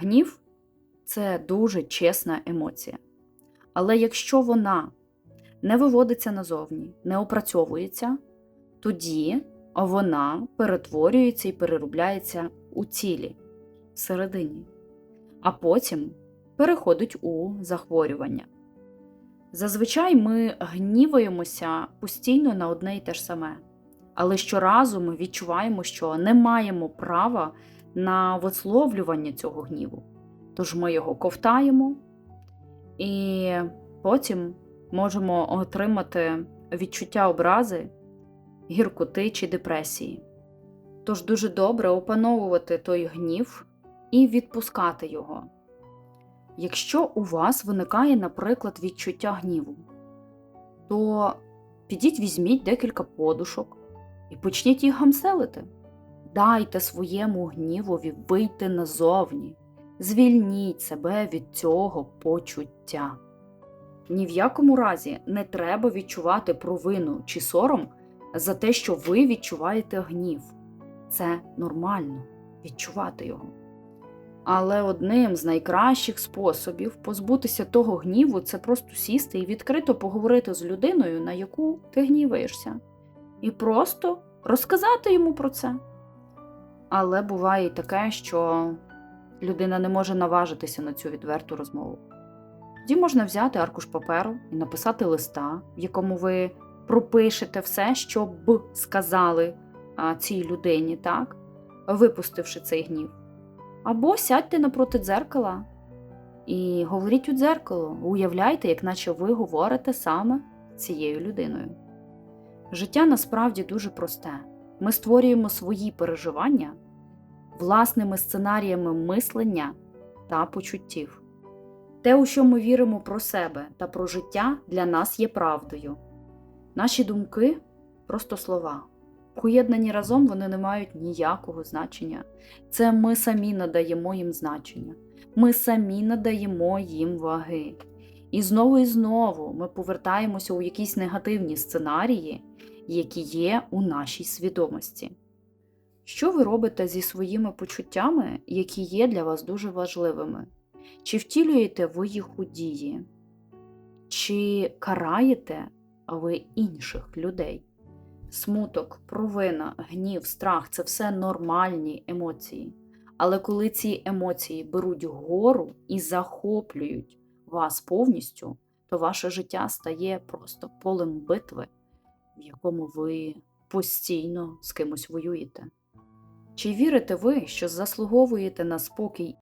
Гнів це дуже чесна емоція. Але якщо вона не виводиться назовні, не опрацьовується, тоді вона перетворюється і переробляється у тілі всередині, а потім переходить у захворювання. Зазвичай ми гніваємося постійно на одне і те ж саме, але щоразу ми відчуваємо, що не маємо права на висловлювання цього гніву. Тож ми його ковтаємо і потім можемо отримати відчуття образи, гіркоти чи депресії. Тож дуже добре опановувати той гнів і відпускати його. Якщо у вас виникає, наприклад, відчуття гніву, то підіть візьміть декілька подушок і почніть їх гамселити. Дайте своєму гнівові вийти назовні, звільніть себе від цього почуття. Ні в якому разі не треба відчувати провину чи сором за те, що ви відчуваєте гнів. Це нормально відчувати його. Але одним з найкращих способів позбутися того гніву це просто сісти і відкрито поговорити з людиною, на яку ти гніваєшся, і просто розказати йому про це. Але буває і таке, що людина не може наважитися на цю відверту розмову. Тоді можна взяти аркуш паперу і написати листа, в якому ви пропишете все, що б сказали цій людині, так? випустивши цей гнів. Або сядьте напроти дзеркала і говоріть у дзеркало, уявляйте, як наче ви говорите саме цією людиною. Життя насправді дуже просте. Ми створюємо свої переживання власними сценаріями мислення та почуттів. Те, у що ми віримо про себе та про життя, для нас є правдою. Наші думки просто слова. Поєднані разом вони не мають ніякого значення. Це ми самі надаємо їм значення, ми самі надаємо їм ваги. І знову і знову ми повертаємося у якісь негативні сценарії, які є у нашій свідомості. Що ви робите зі своїми почуттями, які є для вас дуже важливими? Чи втілюєте ви їх у дії? Чи караєте ви інших людей? Смуток, провина, гнів, страх це все нормальні емоції. Але коли ці емоції беруть гору і захоплюють вас повністю, то ваше життя стає просто полем битви, в якому ви постійно з кимось воюєте. Чи вірите ви, що заслуговуєте на спокій